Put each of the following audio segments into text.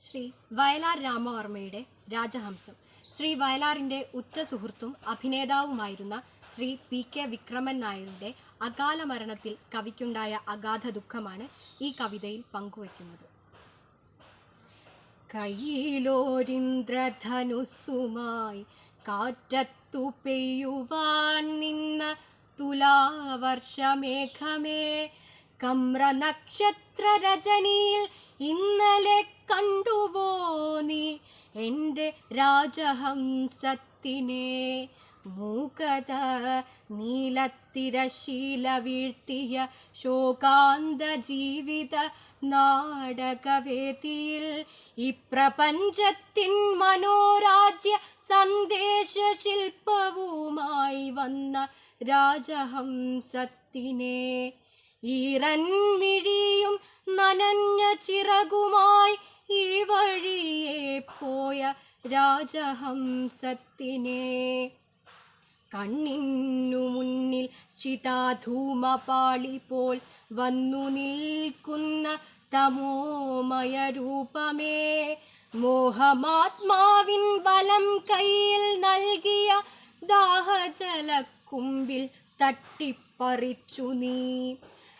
ശ്രീ വയലാർ രാമവർമ്മയുടെ രാജഹംസം. ശ്രീ വയലാറിന്റെ ഉറ്റ സുഹൃത്തും അഭിനേതാവുമായിരുന്ന ശ്രീ പി കെ വിക്രമൻ നായരുടെ അകാല മരണത്തിൽ കവിക്കുണ്ടായ അഗാധ ദുഃഖമാണ് ഈ കവിതയിൽ പങ്കുവയ്ക്കുന്നത്. കയ്യിലോരിന്ദ്രധനുസുമായി കാറ്റത്തു പെയ്യുവാൻ നിന്ന തുലാവർഷമേഘമേ. കമ്രനക്ഷത്ര രജനിയിൽ ഇന്നലെ കണ്ടുവോ നീ എന്റെ രാജഹംസത്തിനെ? മൂകത നീലത്തിരശീല വീഴ്ത്തിയ ശോകാന്ത ജീവിത നാടകവേദിയിൽ ഇപ്രപഞ്ചത്തിൻ പ്രപഞ്ചത്തിൻ മനോരാജ്യ സന്ദേശ ശില്പവുമായി വന്ന രാജഹംസത്തിനെ. ഈറൻ വിഴിയും നനഞ്ഞ ചിറകുമായി ഈ വഴിയെ പോയ രാജഹംസത്തിനെ. കണ്ണിനു മുന്നിൽ ചിതാധൂമപാളി പോൽ വന്നു നിൽക്കുന്ന തമോമയ രൂപമേ മോഹമാത്മാവിൻ ബലം കയ്യിൽ നൽകിയ ദാഹജലക്കുമ്പിൽ തട്ടിപ്പറിച്ചു നീ.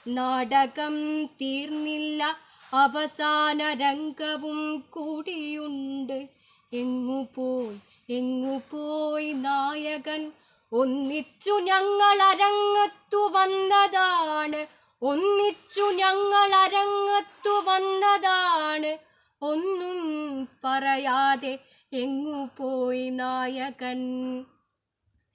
നാടകം തീർന്നില്ല അവസാന രംഗവും കൂടിയുണ്ട്. എങ്ങു പോയി എങ്ങു പോയി നായകൻ? ഒന്നിച്ചു ഞങ്ങൾ അരങ്ങത്തു വന്നതാണ്. ഒന്നിച്ചു ഞങ്ങൾ അരങ്ങത്തു വന്നതാണ്. ഒന്നും പറയാതെ എങ്ങു പോയി നായകൻ?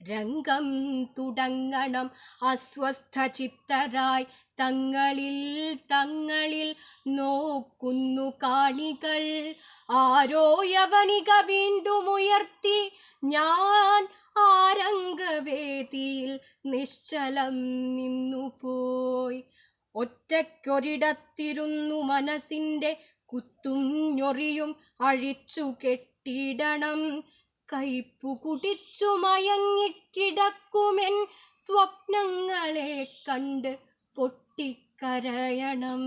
രംഗം തുടങ്ങണം. അസ്വസ്ഥ ചിത്തരായി തങ്ങളിൽ തങ്ങളിൽ നോക്കുന്നു കാണികൾ. ആരോ യവനിക വീണ്ടും ഉയർത്തി. ഞാൻ ആരംഗവേദിയിൽ നിശ്ചലം നിന്നുപോയി. ഒറ്റയ്ക്കൊരിടത്തിരുന്നു മനസ്സിന്റെ കുത്തും ഞൊറിയും അഴിച്ചു കെട്ടിടണം. കയ്പു കുടിച്ചു മയങ്ങിക്കിടക്കുമെൻ സ്വപ്നങ്ങളെ കണ്ട് പൊട്ടിക്കരയണം.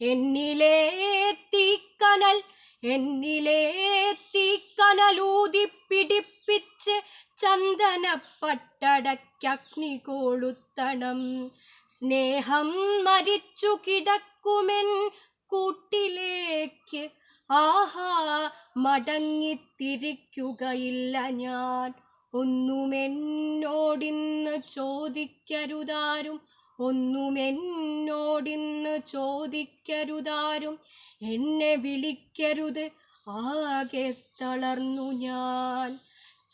എന്നിലെ തീക്കനൽ എന്നിലെ തീക്കനലൂതി പിടിപ്പിച്ച് ചന്ദന പട്ടടക്കഗ്നി കൊളുത്തണം. സ്നേഹം മരിച്ചു കിടക്കുമെൻ കൂട്ടിലേക്ക് ആഹാ മടങ്ങിത്തിരിക്കുകയില്ല ഞാൻ. ഒന്നുമെന്നോടിന്ന് ചോദിക്കരുതാരും. ഒന്നുമെന്നോടിന്ന് ചോദിക്കരുതാരും. എന്നെ വിളിക്കരുത് ആകെ തളർന്നു ഞാൻ.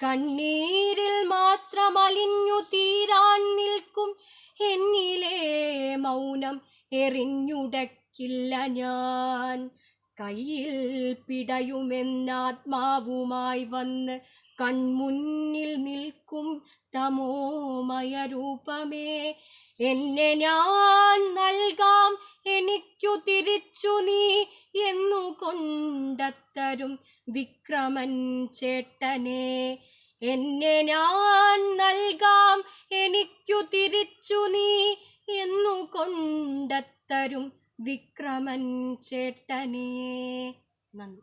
കണ്ണീരിൽ മാത്രമലിഞ്ഞു തീരാൻ നിൽക്കും. എന്നിലെ മൗനം എറിഞ്ഞുടക്കില്ല ഞാൻ. കയ്യിൽ പിടയുമെന്നാത്മാവുമായി വന്ന് കൺമുന്നിൽ നിൽക്കും തമോമയ രൂപമേ എന്നെ ഞാൻ നൽകാം എനിക്കു തിരിച്ചു നീ എന്നു കൊണ്ടത്തരും വിക്രമൻ ചേട്ടനെ. എന്നെ ഞാൻ നൽകാം എനിക്കു തിരിച്ചു നീ എന്നു കൊണ്ടത്തരും വിക്രമൻ ചേട്ടനെ നന്ദി